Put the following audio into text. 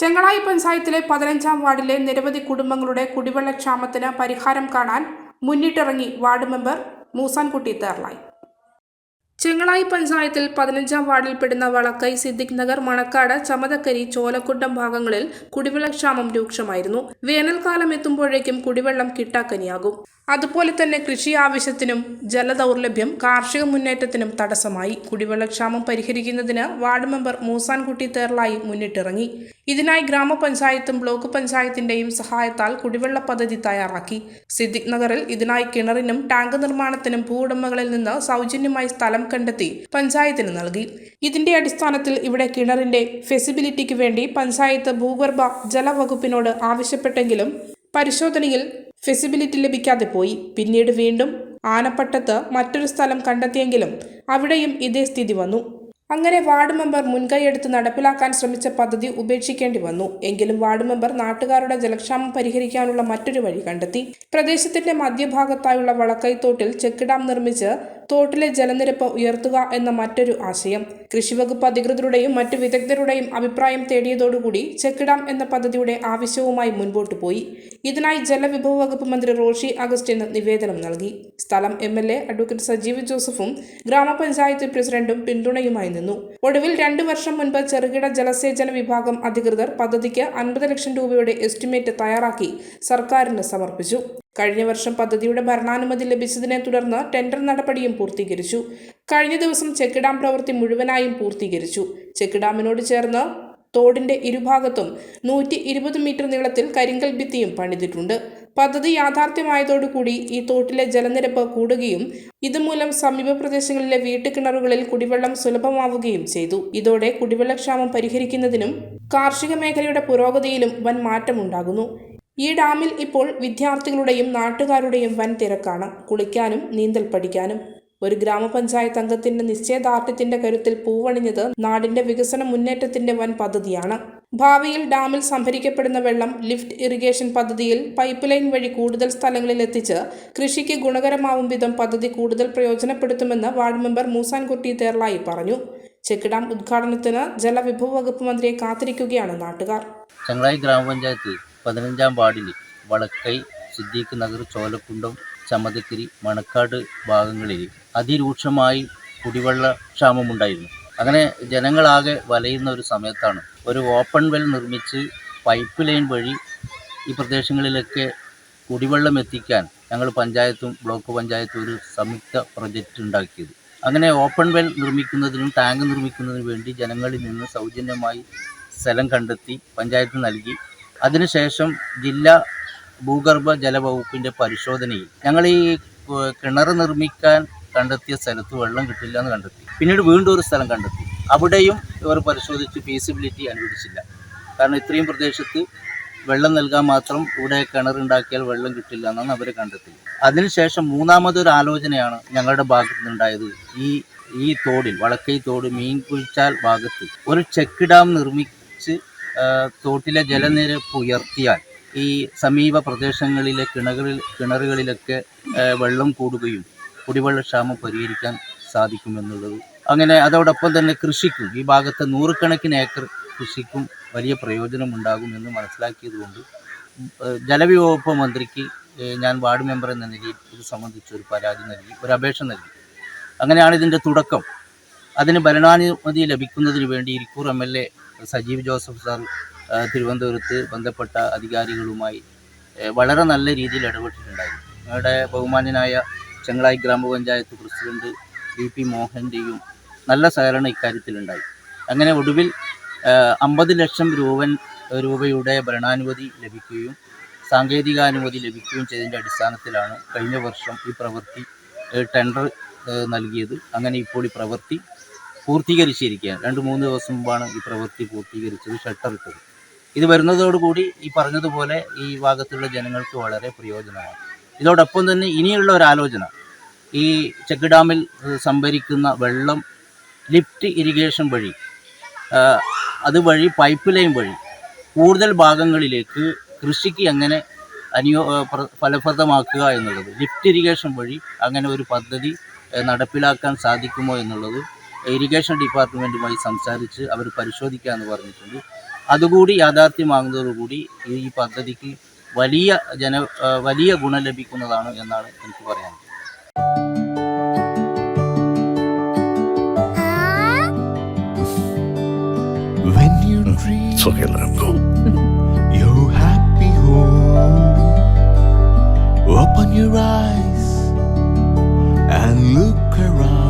ചെങ്ങളായി പഞ്ചായത്തിലെ പതിനഞ്ചാം വാർഡിലെ നിരവധി കുടുംബങ്ങളുടെ കുടിവെള്ളക്ഷാമത്തിന് പരിഹാരം കാണാൻ മുന്നിട്ടിറങ്ങി വാർഡ് മെമ്പർ മൂസാൻകുട്ടി തേർലായി ചെങ്ങളായി പഞ്ചായത്തിൽ പതിനഞ്ചാം വാർഡിൽപ്പെടുന്ന വളക്കൈ സിദ്ദിഖ് നഗർ മണക്കാട് ചമതക്കരി ചോലക്കുണ്ടം ഭാഗങ്ങളിൽ കുടിവെള്ളക്ഷാമം രൂക്ഷമായിരുന്നു. വേനൽക്കാലം എത്തുമ്പോഴേക്കും കുടിവെള്ളം കിട്ടാക്കനിയാകും. അതുപോലെ തന്നെ കൃഷി ആവശ്യത്തിനും ജലദൗർലഭ്യം കാർഷിക മുന്നേറ്റത്തിനും തടസ്സമായി. കുടിവെള്ളക്ഷാമം പരിഹരിക്കുന്നതിന് വാർഡ് മെമ്പർ മൂസാൻകുട്ടി തേർലായി മുന്നിട്ടിറങ്ങി. ഇതിനായി ഗ്രാമപഞ്ചായത്തും ബ്ലോക്ക് പഞ്ചായത്തിന്റെയും സഹായത്താൽ കുടിവെള്ള പദ്ധതി തയ്യാറാക്കി. സിദ്ദിഖ് നഗറിൽ ഇതിനായി കിണറിനും ടാങ്ക് നിർമ്മാണത്തിനും ഭൂവുടമകളിൽ നിന്ന് സൗജന്യമായി സ്ഥലം കണ്ടെത്തി പഞ്ചായത്തിന് നൽകി. ഇതിന്റെ അടിസ്ഥാനത്തിൽ ഇവിടെ കിണറിന്റെ ഫെസിബിലിറ്റിക്ക് വേണ്ടി പഞ്ചായത്ത് ഭൂഗർഭ ജലവകുപ്പിനോട് ആവശ്യപ്പെട്ടെങ്കിലും പരിശോധനയിൽ ഫെസിബിലിറ്റി ലഭിക്കാതെ പോയി. പിന്നീട് വീണ്ടും ആനപ്പട്ടത്ത് മറ്റൊരു സ്ഥലം കണ്ടെത്തിയെങ്കിലും അവിടെയും ഇതേ സ്ഥിതി വന്നു. അങ്ങനെ വാർഡ് മെമ്പർ മുൻകൈയെടുത്ത് നടപ്പിലാക്കാൻ ശ്രമിച്ച പദ്ധതി ഉപേക്ഷിക്കേണ്ടി വന്നു. എങ്കിലും വാർഡ് മെമ്പർ നാട്ടുകാരുടെ ജലക്ഷാമം പരിഹരിക്കാനുള്ള മറ്റൊരു വഴി കണ്ടെത്തി. പ്രദേശത്തിന്റെ മധ്യഭാഗത്തായുള്ള വളക്കൈത്തോട്ടിൽ ചെക്ക് ഡാം നിർമ്മിച്ച് തോട്ടിലെ ജലനിരപ്പ് ഉയർത്തുക എന്ന മറ്റൊരു ആശയം. കൃഷിവകുപ്പ് അധികൃതരുടെയും മറ്റ് വിദഗ്ധരുടെയും അഭിപ്രായം തേടിയതോടുകൂടി ചെക്കിടാം എന്ന പദ്ധതിയുടെ ആവശ്യവുമായി മുൻപോട്ട് പോയി. ഇതിനായി ജലവിഭവ വകുപ്പ് മന്ത്രി റോഷി അഗസ്റ്റിന് നിവേദനം നൽകി. സ്ഥലം M L A advocate Sajeev ജോസഫും ഗ്രാമപഞ്ചായത്ത് പ്രസിഡന്റും പിന്തുണയുമായി നിന്നു. ഒടുവിൽ രണ്ടു വർഷം മുൻപ് ചെറുകിട ജലസേചന വിഭാഗം അധികൃതർ പദ്ധതിക്ക് അൻപത് ലക്ഷം രൂപയുടെ എസ്റ്റിമേറ്റ് തയ്യാറാക്കി സർക്കാരിന് സമർപ്പിച്ചു. കഴിഞ്ഞ വർഷം പദ്ധതിയുടെ ഭരണാനുമതി ലഭിച്ചതിനെ തുടർന്ന് ടെൻഡർ നടപടിയും പൂർത്തീകരിച്ചു. കഴിഞ്ഞ ദിവസം ചെക്ക് ഡാം പ്രവൃത്തി മുഴുവനായും പൂർത്തീകരിച്ചു. ചെക്ക് ഡാമിനോട് ചേർന്ന് തോടിന്റെ ഇരുഭാഗത്തും നൂറ്റി ഇരുപത് മീറ്റർ നീളത്തിൽ കരിങ്കൽ ഭിത്തിയും പണിതിട്ടുണ്ട്. പദ്ധതി യാഥാർത്ഥ്യമായതോടുകൂടി ഈ തോട്ടിലെ ജലനിരപ്പ് കൂടുകയും ഇതുമൂലം സമീപ പ്രദേശങ്ങളിലെ വീട്ടുകിണറുകളിൽ കുടിവെള്ളം സുലഭമാവുകയും ചെയ്തു. ഇതോടെ കുടിവെള്ളക്ഷാമം പരിഹരിക്കുന്നതിനും കാർഷിക മേഖലയുടെ പുരോഗതിയിലും വൻ മാറ്റമുണ്ടാകുന്നു. ഈ ഡാമിൽ ഇപ്പോൾ വിദ്യാർത്ഥികളുടെയും നാട്ടുകാരുടെയും വൻ തിരക്കാണ്. കുളിക്കാനും നീന്തൽ പഠിക്കാനും. ഒരു ഗ്രാമപഞ്ചായത്ത് അംഗത്തിന്റെ നിശ്ചയദാർഢ്യത്തിന്റെ കരുത്തിൽ പൂവണിഞ്ഞത് നാടിന്റെ വികസന മുന്നേറ്റത്തിന്റെ വൻ പദ്ധതിയാണ്. ഭാവിയിൽ ഡാമിൽ സംഭരിക്കപ്പെടുന്ന വെള്ളം ലിഫ്റ്റ് ഇറിഗേഷൻ പദ്ധതിയിൽ പൈപ്പ് ലൈൻ വഴി കൂടുതൽ സ്ഥലങ്ങളിൽ എത്തിച്ച് കൃഷിക്ക് ഗുണകരമാവും വിധം പദ്ധതി കൂടുതൽ പ്രയോജനപ്പെടുത്തുമെന്ന് വാർഡ് മെമ്പർ മൂസാൻകുട്ടി തേർലായി പറഞ്ഞു. ചെക്ക് ഡാം ഉദ്ഘാടനത്തിന് ജലവിഭവ വകുപ്പ് മന്ത്രിയെ കാത്തിരിക്കുകയാണ് നാട്ടുകാർ. ചങ്ങളായി ഗ്രാമപഞ്ചായത്ത് പതിനഞ്ചാം വാർഡിൽ വളക്കൈ സിദ്ദീഖ് നഗർ ചോലക്കുണ്ടം ചമതക്കിരി മണക്കാട് ഭാഗങ്ങളിൽ അതിരൂക്ഷമായി കുടിവെള്ള ക്ഷാമമുണ്ടായിരുന്നു. അങ്ങനെ ജനങ്ങളാകെ വലയുന്ന ഒരു സമയത്താണ് ഒരു ഓപ്പൺ വെൽ നിർമ്മിച്ച് പൈപ്പ് ലൈൻ വഴി ഈ പ്രദേശങ്ങളിലൊക്കെ കുടിവെള്ളം എത്തിക്കാൻ ഞങ്ങൾ പഞ്ചായത്തും ബ്ലോക്ക് പഞ്ചായത്തും ഒരു സംയുക്ത പ്രൊജക്റ്റ് ഉണ്ടാക്കിയത്. അങ്ങനെ ഓപ്പൺ വെൽ നിർമ്മിക്കുന്നതിനും ടാങ്ക് നിർമ്മിക്കുന്നതിനും വേണ്ടി ജനങ്ങളിൽ നിന്ന് സൗജന്യമായി സ്ഥലം കണ്ടെത്തി പഞ്ചായത്ത് നൽകി. അതിനുശേഷം ജില്ലാ ഭൂഗർഭ ജലവകുപ്പിന്റെ പരിശോധനയിൽ ഞങ്ങൾ ഈ കിണർ നിർമ്മിക്കാൻ കണ്ടെത്തിയ സ്ഥലത്ത് വെള്ളം കിട്ടില്ല എന്ന് കണ്ടെത്തി. പിന്നീട് വീണ്ടും ഒരു സ്ഥലം കണ്ടെത്തി. അവിടെയും ഇവർ പരിശോധിച്ച് ഫീസിബിലിറ്റി അനുവദിച്ചില്ല. കാരണം ഇത്രയും പ്രദേശത്ത് വെള്ളം നൽകാൻ മാത്രം ഇവിടെ കിണറുണ്ടാക്കിയാൽ വെള്ളം കിട്ടില്ല എന്നാണ് അവർ കണ്ടെത്തി അതിനുശേഷം മൂന്നാമതൊരു ആലോചനയാണ് ഞങ്ങളുടെ ഭാഗത്തു നിന്നുണ്ടായത് ഈ ഈ തോടിൽ വളക്കൈ തോട് മീൻ കുഴിച്ചാൽ ഭാഗത്ത് ഒരു ചെക്ക് ഡാം നിർമ്മിച്ച് തോട്ടിലെ ജലനിരപ്പ് ഉയർത്തിയാൽ ഈ സമീപ പ്രദേശങ്ങളിലെ കിണറുകളിൽ കിണറുകളിലൊക്കെ വെള്ളം കൂടുകയും കുടിവെള്ളക്ഷാമം പരിഹരിക്കാൻ സാധിക്കുമെന്നുള്ളത്. അങ്ങനെ അതോടൊപ്പം തന്നെ കൃഷിക്കും ഈ ഭാഗത്ത് നൂറുകണക്കിന് ഏക്കർ കൃഷിക്കും വലിയ പ്രയോജനമുണ്ടാകുമെന്ന് മനസ്സിലാക്കിയതുകൊണ്ട് ജലവിവകുപ്പ് മന്ത്രിക്ക് ഞാൻ വാർഡ് മെമ്പർ എന്ന നിലയിൽ ഇത് സംബന്ധിച്ച് ഒരു പരാതി നൽകി ഒരു അപേക്ഷ നൽകി. അങ്ങനെയാണ് ഇതിന്റെ തുടക്കം. അതിന് ഭരണാനുമതി ലഭിക്കുന്നതിന് വേണ്ടി Irikkur M L A Sajeev Joseph sir തിരുവനന്തപുരത്ത് ബന്ധപ്പെട്ട അധികാരികളുമായി വളരെ നല്ല രീതിയിൽ ഇടപെട്ടിട്ടുണ്ടായിരുന്നു. ഞങ്ങളുടെ ബഹുമാന്യനായ ചെങ്ങളായി ഗ്രാമപഞ്ചായത്ത് പ്രസിഡന്റ് വി പി മോഹന്റെയും നല്ല സഹകരണം ഇക്കാര്യത്തിലുണ്ടായി. അങ്ങനെ ഒടുവിൽ അമ്പത് ലക്ഷം രൂപ രൂപയുടെ ഭരണാനുമതി ലഭിക്കുകയും സാങ്കേതികാനുമതി ലഭിക്കുകയും ചെയ്തതിന്റെ അടിസ്ഥാനത്തിലാണ് കഴിഞ്ഞ വർഷം ഈ പ്രവൃത്തി ടെൻഡർ നൽകിയത്. അങ്ങനെ ഇപ്പോൾ ഈ പ്രവൃത്തി പൂർത്തീകരിച്ചിരിക്കുകയാണ്. രണ്ട് മൂന്ന് ദിവസം മുമ്പാണ് ഈ പ്രവൃത്തി പൂർത്തീകരിച്ചത് ഷട്ടർ ഇട്ടത്. ഇത് വരുന്നതോടുകൂടി ഈ പറഞ്ഞതുപോലെ ഈ ഭാഗത്തുള്ള ജനങ്ങൾക്ക് വളരെ പ്രയോജനമാണ്. ഇതോടൊപ്പം തന്നെ ഇനിയുള്ള ഒരു ആലോചന. ഈ ചെക്ക് ഡാമിൽ സംഭരിക്കുന്ന വെള്ളം ലിഫ്റ്റ് ഇറിഗേഷൻ വഴി അതുവഴി പൈപ്പ് ലൈൻ വഴി കൂടുതൽ ഭാഗങ്ങളിലേക്ക് കൃഷിക്ക് എങ്ങനെ അനുയോ ഫലപ്രദമാക്കുക എന്നുള്ളത് ലിഫ്റ്റ് ഇറിഗേഷൻ വഴി അങ്ങനെ ഒരു പദ്ധതി നടപ്പിലാക്കാൻ സാധിക്കുമോ എന്നുള്ളത് ഇറിഗേഷൻ ഡിപ്പാർട്ട്മെന്റുമായി സംസാരിച്ച് അവർ പരിശോധിക്കാമെന്ന് പറഞ്ഞിട്ടുണ്ട്. അതുകൂടി യാഥാർത്ഥ്യമാകുന്നതോടുകൂടി ഈ പദ്ധതിക്ക് വലിയ ജന വലിയ ഗുണം ലഭിക്കുന്നതാണ് എന്നാണ് എനിക്ക് പറയാനുള്ളത് happy home, open your eyes and look around.